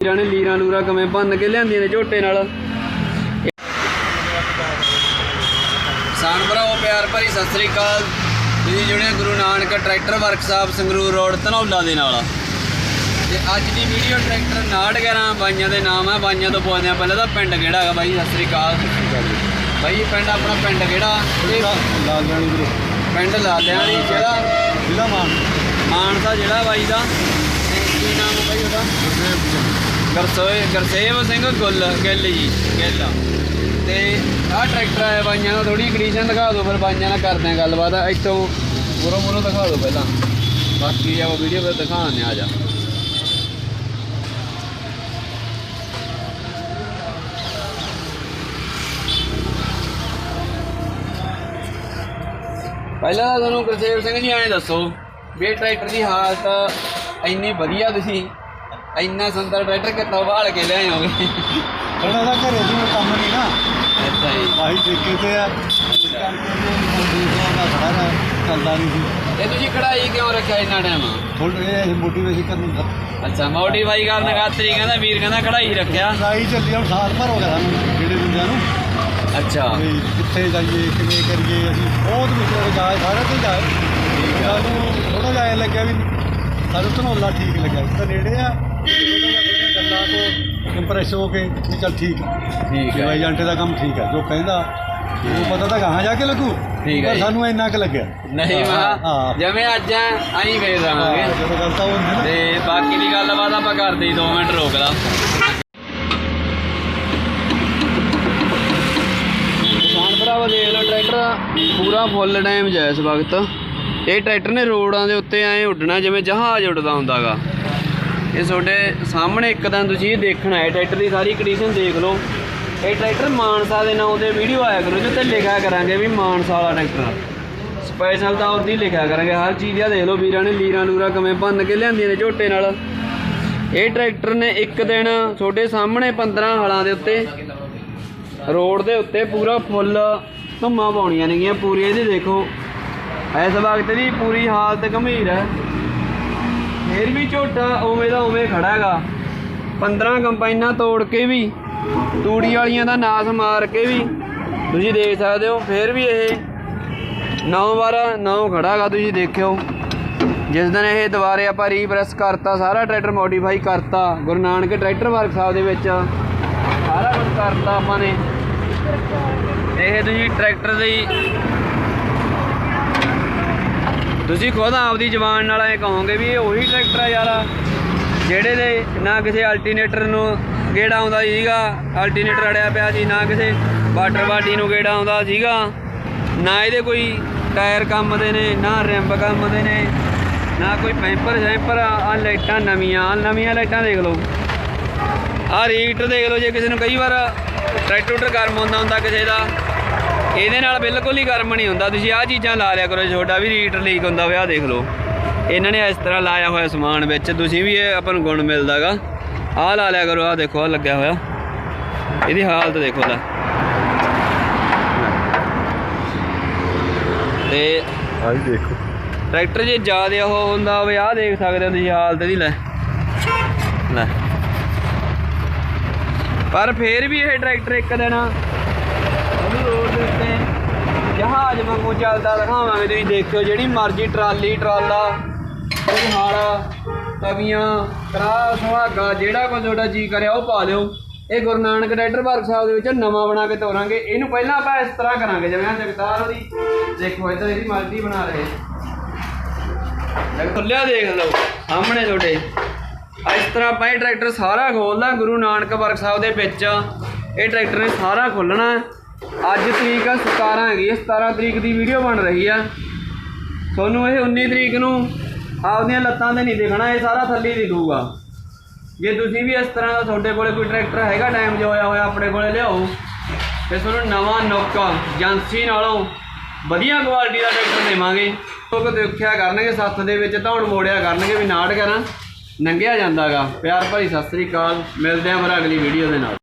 ਵੀਰਾਂ ਨੇ ਲੀਰਾਂ ਲੂਰਾ ਕਿਵੇਂ ਭੰਨ ਕੇ ਲਿਆਂਦੀਆਂ ਨੇ ਝੋਟੇ ਨਾਲ। ਕਿਸਾਨ ਭਰਾਓ ਪਿਆਰ ਭਰੀ ਸਤਿ ਸ੍ਰੀ ਅਕਾਲ। ਤੁਸੀਂ ਜੁੜੇ Guru Nanak tractor workshop Sangrur road Dhanaula ਦੇ ਨਾਲ। ਤੇ ਅੱਜ ਦੀ ਵੀਡੀਓ ਟਰੈਕਟਰ 911 ਬਾਈਆਂ ਦੇ ਨਾਮ ਹੈ ਬਾਈਆਂ ਤੋਂ ਪੁੱਛਦੇ ਆ। ਪਹਿਲਾਂ ਤਾਂ ਪਿੰਡ ਕਿਹੜਾ ਹੈਗਾ ਬਾਈ? ਸਤਿ ਸ੍ਰੀ ਅਕਾਲ। ਬਾਈ ਇਹ ਪਿੰਡ ਆਪਣਾ ਪਿੰਡ ਕਿਹੜਾ? ਜਾਣੀ ਵੀਰੇ। ਪਿੰਡ ਲਾਲਿਆਣੀ ਜਿਹੜਾ ਜ਼ਿਲ੍ਹਾ ਮਾਨ ਮਾਨਸਾ ਜਿਹੜਾ ਬਾਈ ਦਾ। ਤੇ ਕੀ ਨਾਮ ਹੈ ਬਾਈ ਉਹਦਾ? ਗਰਸੋਏ, ਗਰਸੇਵ ਸਿੰਘ ਗੁੱਲ, ਗਿੱਲ ਜੀ, ਗਿੱਲ। ਤੇ ਆਹ ਟਰੈਕਟਰ ਆਇਆ ਬਾਈਆਂ ਦਾ ਥੋੜੀ ਕੰਡੀਸ਼ਨ ਦਿਖਾ ਦਿਓ, ਫਿਰ ਬਾਈਆਂ ਨਾਲ ਕਰਦੇ ਆ ਗੱਲਬਾਤ। ਇੱਥੋਂ ਮੂਰੋਂ ਮੂਰੋਂ ਦਿਖਾ ਦਿਓ ਪਹਿਲਾਂ। ਬਾਕੀ ਆਪਾਂ ਵੀਡੀਓ ਫਿਰ ਦਿਖਾਉਂਦੇ ਆ ਜਾ। ਪਹਿਲਾਂ ਤੁਹਾਨੂੰ ਗੁਰਸੇਵ ਸਿੰਘ ਜੀ ਐਂ ਦੱਸੋ, ਵੀ ਇਹ ਟਰੈਕਟਰ ਦੀ ਹਾਲਤ ਇੰਨੀ ਵਧੀਆ ਤੁਸੀਂ ਇੰਨਾ ਸੁੰਦਰ ਟਰੈਕਟਰ ਕਿੱਥੋਂ ਭਾਲ ਕੇ ਲਿਆਏ ਹੋਗੇ ਥੋੜਾ ਦਾ ਘਰੇ ਦੀ ਕੰਮ ਨਹੀਂ ਨਾ। ਅੱਛਾ ਜੀ। ਆਹੀ ਠੇਕੇ ਤੇ ਆ। ਚੱਲਦਾ ਨਹੀਂ ਸੀ ਇਹ ਤੁਸੀਂ ਕਢਾਈ ਕਿਉਂ ਰੱਖਿਆ ਇੰਨਾ ਟਾਈਮ ਥੋੜੇ ਇਹ ਮੋਟੀਵੇਸ਼ਨ ਕਰਨ ਦਾ। ਅੱਛਾ ਮੋਡੀਫਾਈ ਕਰਨ ਖਾਤਰ ਕਹਿੰਦਾ ਵੀਰ ਕਹਿੰਦਾ ਕਢਾਈ ਰੱਖਿਆ। ਲੜਾਈ ਚੱਲੀ ਹੁਣ ਸਾਲ ਭਰ ਹੋ ਗਿਆ ਸਾਨੂੰ ਜਿਹੜੇ ਬੰਦਿਆਂ ਨੂੰ। ਅੱਛਾ। ਕਿੱਥੇ ਜਾਈਏ ਕਿਵੇਂ ਕਰੀਏ ਅਸੀਂ ਬਹੁਤ ਵਿਚਾਰੇ ਜਾਏ ਸਾਰੇ ਤੇ ਜਾਏ ਸਾਨੂੰ ਥੋੜਾ ਐਂ ਲੱਗਿਆ ਵੀ ਸਾਨੂੰ ਧਨੌਲਾ ਠੀਕ ਲੱਗਿਆ ਤਾਂ ਨੇੜੇ ਆ ਤੋਂ ਇੰਪ੍ਰੈਸ ਹੋ ਕੇ ਵੀ ਚੱਲ ਠੀਕ ਆ। ਠੀਕ ਕਿ ਹੈ ਏਜੰਟ ਦਾ ਕੰਮ ਠੀਕ ਹੈ ਜੋ ਕਹਿੰਦਾ ਉਹ ਪਤਾ ਤਾਂ ਕਹਾਂ ਜਾ ਕੇ ਲੱਗੂ ਠੀਕ ਹੈ। ਸਾਨੂੰ ਇੰਨਾ ਕੁ ਲੱਗਿਆ। ਨਹੀਂ ਹਾਂ, ਹਾਂ। ਜਿਵੇਂ ਅੱਜ ਆ ਆਈ ਫੇਰ ਹਾਂ, ਜਦੋਂ ਗੱਲ ਤਾਂ ਹੁੰਦੀ ਬਾਕੀ ਦੀ ਗੱਲਬਾਤ ਆਪਾਂ ਕਰਦੇ ਹੀ 2 ਮਿੰਟ ਰੋਕ ਲਾ। ਕਿਸਾਨ ਭਰਾਵਾ ਦੇਖ ਲਓ ਟਰੈਕਟਰ ਪੂਰਾ ਫੁੱਲ ਟਾਈਮ ਜਾ ਇਸ ਵਕਤ। ਇਹ ਟਰੈਕਟਰ ਨੇ ਰੋਡਾਂ ਦੇ ਉੱਤੇ ਐਂ ਉੱਡਣਾ ਜਿਵੇਂ ਜਹਾਜ਼ ਉੱਡਦਾ ਹੁੰਦਾਗਾ। ਇਹ ਤੁਹਾਡੇ ਸਾਹਮਣੇ ਇੱਕ ਦਿਨ ਤੁਸੀਂ ਇਹ ਦੇਖਣਾ ਹੈ ਟਰੈਕਟਰ ਦੀ ਸਾਰੀ ਕੰਡੀਸ਼ਨ ਦੇਖ ਲਓ। ਇਹ ਟਰੈਕਟਰ ਮਾਨਸਾ ਦੇ ਨਾਂ ਦੇ ਵੀਡੀਓ ਆਇਆ ਕਰੋ ਜਿੱਤੇ ਲਿਖਿਆ ਕਰਾਂਗੇ ਵੀ ਮਾਨਸਾ ਵਾਲਾ ਟਰੈਕਟਰ। ਸਪੈਸ਼ਲ ਤਾਂ ਉਹਦੀ ਲਿਖਿਆ ਕਰਾਂਗੇ, ਹਰ ਚੀਜ਼ ਦਾ ਦੇਖ ਲਓ, ਵੀਰਾਂ ਨੇ ਲੀਰਾਂ ਲੂਰਾ ਕਿਵੇਂ ਭੰਨ ਕੇ ਲਿਆਂਦੀਆਂ ਨੇ ਝੋਟੇ ਨਾਲ। ਇਹ ਟਰੈਕਟਰ ਨੇ ਇੱਕ ਦਿਨ ਤੁਹਾਡੇ ਸਾਹਮਣੇ 15 ਹਲਾਂ ਦੇ ਉੱਤੇ, ਰੋਡ ਦੇ ਉੱਤੇ ਪੂਰਾ ਫੁੱਲ ਧੁੰਮਾਂ ਪਾਉਣੀਆਂ ਨੇਗੀਆਂ, ਪੂਰੀ ਇਹਦੀ ਦੇਖੋ। ਇਸ ਵਕਤ ਦੀ ਪੂਰੀ ਹਾਲਤ ਗੰਭੀਰ ਹੈ। ਫੇਰ ਵੀ ਝੋਟਾ ਉਵੇਂ ਦਾ ਉਵੇਂ ਖੜਾ ਹੈਗਾ। 15 ਕੰਪਾਈਨਾਂ ਤੋੜ ਕੇ ਵੀ, ਤੂੜੀ ਵਾਲੀਆਂ ਦਾ ਨਾਸ ਮਾਰ ਕੇ ਵੀ, ਤੁਸੀਂ ਦੇਖ ਸਕਦੇ ਹੋ, ਫੇਰ ਵੀ ਇਹ 9 ਵਾਰਾ 9 ਖੜਾ ਹੈਗਾ, ਤੁਸੀਂ ਦੇਖਿਓ। ਜਿਸ ਦਿਨ ਇਹ ਦੁਬਾਰੇ ਆਪਾਂ ਰੀਪ੍ਰੈਸ ਕਰਤਾ, ਸਾਰਾ ਟਰੈਕਟਰ ਮੋਡੀਫਾਈ ਕਰਤਾ, ਗੁਰੂ ਨਾਨਕ ਟਰੈਕਟਰ ਵਰਕਸ਼ਾਪ ਦੇ ਵਿੱਚ, ਸਾਰਾ ਕੁਝ ਕਰਤਾ ਆਪਾਂ ਨੇ। ਇਹ ਤੁਸੀਂ ਟਰੈਕਟਰ ਦੀ ਤੁਸੀਂ ਖੁਦ ਆਪਦੀ ਜ਼ਬਾਨ ਨਾਲ ਇਹ ਕਹੋਗੇ ਵੀ ਇਹ ਉਹੀ ਟਰੈਕਟਰ ਆ ਯਾਰ, ਜਿਹੜੇ ਦੇ ਨਾ ਕਿਸੇ ਅਲਟਰਨੇਟਰ ਨੂੰ ਗੇੜਾ ਆਉਂਦਾ ਸੀਗਾ ਅਲਟਰਨੇਟਰ ਅੜਿਆ ਪਿਆ ਸੀ, ਨਾ ਕਿਸੇ ਵਾਟਰ ਬਾਡੀ ਨੂੰ ਗੇੜਾ ਆਉਂਦਾ ਸੀਗਾ, ਨਾ ਇਹਦੇ ਕੋਈ ਟਾਇਰ ਕੰਮ ਦੇ ਨੇ, ਨਾ ਰਿੰਬ ਕੰਮ ਦੇ ਨੇ, ਨਾ ਕੋਈ ਪੈਂਪਰ ਸ਼ੈਂਪਰ ਆ ਲਾਈਟਾਂ ਨਵੀਆਂ ਆ ਨਵੀਆਂ ਲਾਈਟਾਂ ਦੇਖ ਲਓ। ਆਹ ਰੀਟਰ ਦੇਖ ਲਓ, ਜੇ ਕਿਸੇ ਨੂੰ ਕਈ ਵਾਰ ਟਰੈਕਟਰ ਗਰਮ ਹੁੰਦਾ ਹੁੰਦਾ ਕਿਸੇ ਦਾ ਇਹਦੇ ਨਾਲ ਬਿਲਕੁਲ ਹੀ ਗਰਮ ਨਹੀਂ ਹੁੰਦਾ। ਤੁਸੀਂ ਆਹ ਚੀਜ਼ਾਂ ਲਾ ਲਿਆ ਕਰੋ ਤੁਹਾਡਾ ਵੀ ਰੀਟਰ ਲੀਕ ਹੁੰਦਾ ਆਹ ਦੇਖ ਲਓ। ਇਹਨਾਂ ਨੇ ਇਸ ਤਰ੍ਹਾਂ ਲਾਇਆ ਹੋਇਆ ਸਮਾਨ ਵਿੱਚ। ਤੁਸੀਂ ਵੀ ਇਹ ਆਪਾਂ ਨੂੰ ਗੁਣ ਮਿਲਦਾਗਾ। ਆਹ ਲਾ ਲਿਆ ਕਰੋ ਆਹ ਦੇਖੋ ਆਹ ਲੱਗਿਆ ਹੋਇਆ। ਇਹਦੀ ਹਾਲਤ ਦੇਖੋ ਲੈ। ਤੇ ਆਹੀ ਦੇਖੋ। ਟਰੈਕਟਰ ਜੇ ਜ਼ਿਆਦਾ ਉਹ ਹੁੰਦਾ ਹੋਵੇ ਆਹ ਦੇਖ ਸਕਦੇ ਹੋ ਤੁਸੀਂ ਹਾਲਤ ਇਹਦੀ ਲੈ। ਲੈ। ਪਰ ਫੇਰ ਵੀ ਇਹ ਟਰੈਕਟਰ ਇੱਕ ਦਿਨ ਜਹਾਜ਼ ਵਾਂਗੂ ਚੱਲਦਾ ਦਿਖਾਵਾਂਗੇ, ਤੁਸੀਂ ਦੇਖਿਓ, ਜਿਹੜੀ ਮਰਜ਼ੀ ਟਰਾਲੀ, ਟਰਾਲਾ, ਕੋਈ ਹਾਲ, ਤਵੀਆਂ ਕਰਾ ਸੁਹਾਗਾ, ਜਿਹੜਾ ਕੋਈ ਤੁਹਾਡਾ ਜੀ ਕਰਿਆ, ਉਹ ਪਾ ਲਿਓ। ਇਹ ਗੁਰੂ ਨਾਨਕ ਟਰੈਕਟਰ ਸਾਹਿਬ ਦੇ ਵਿੱਚ ਨਵਾਂ ਬਣਾ ਕੇ ਤੋਰਾਂਗੇ। ਇਹਨੂੰ ਪਹਿਲਾਂ ਆਪਾਂ ਇਸ ਤਰ੍ਹਾਂ ਕਰਾਂਗੇ, ਜਿਵੇਂ ਆ ਜਗਤਾਰ ਉਹਦੀ ਦੇਖੋ, ਇੱਧਰ ਇਹਦੀ ਮਰਜ਼ੀ ਬਣਾ ਰਹੇ। ਖੁੱਲਿਆ ਦੇਖ ਲਓ, ਸਾਹਮਣੇ ਤੁਹਾਡੇ। ਇਸ ਤਰ੍ਹਾਂ ਆਪਾਂ ਇਹ ਟਰੈਕਟਰ ਸਾਰਾ ਖੋਲਦਾ ਗੁਰੂ ਨਾਨਕ ਵਰਕਸ਼ਾਪ ਦੇ ਵਿੱਚ। ਇਹ ਟਰੈਕਟਰ ਨੇ ਸਾਰਾ ਖੋਲਣਾ ਅੱਜ ਤਰੀਕ ਆ 17 ਹੈਗੀ ਹੈ 17 ਤਰੀਕ ਦੀ ਵੀਡੀਓ ਬਣ ਰਹੀ ਆ। ਤੁਹਾਨੂੰ ਇਹ 19 ਤਰੀਕ ਨੂੰ ਆਪਦੀਆਂ ਲੱਤਾਂ ਤੇ ਨਹੀਂ ਦਿਖਣਾ, ਇਹ ਸਾਰਾ ਥੱਲੇ ਦਿਖੂਗਾ। ਜੇ ਤੁਸੀਂ ਵੀ ਇਸ ਤਰ੍ਹਾਂ ਦਾ ਤੁਹਾਡੇ ਕੋਲੇ ਕੋਈ ਟਰੈਕਟਰ ਹੈਗਾ ਟਾਈਮ ਜੋ ਹੋਇਆ ਹੋਇਆ ਆਪਣੇ ਕੋਲੇ ਲਿਆਓ। ਤੇ ਤੁਹਾਨੂੰ ਨਵਾਂ ਨੋਕਾ ਏਜੰਸੀ ਨਾਲੋਂ ਵਧੀਆ ਕੁਆਲਿਟੀ ਦਾ ਟਰੈਕਟਰ ਦੇਵਾਂਗੇ। ਲੋਕ ਦੇਖਿਆ ਕਰਨਗੇ ਸੱਤ ਦੇ ਵਿੱਚ ਧੌਣ ਮੋੜਿਆ ਕਰਨਗੇ ਵੀ ਨਾੜ ਕਰਾਂ, ਨੰਗਿਆ ਜਾਂਦਾਗਾ। ਪਿਆਰ ਭਰੀ ਸਤਿ ਸ੍ਰੀ ਅਕਾਲ, ਮਿਲਦੇ ਆਂ ਫਿਰ ਅਗਲੀ ਵੀਡੀਓ ਦੇ ਨਾਲ।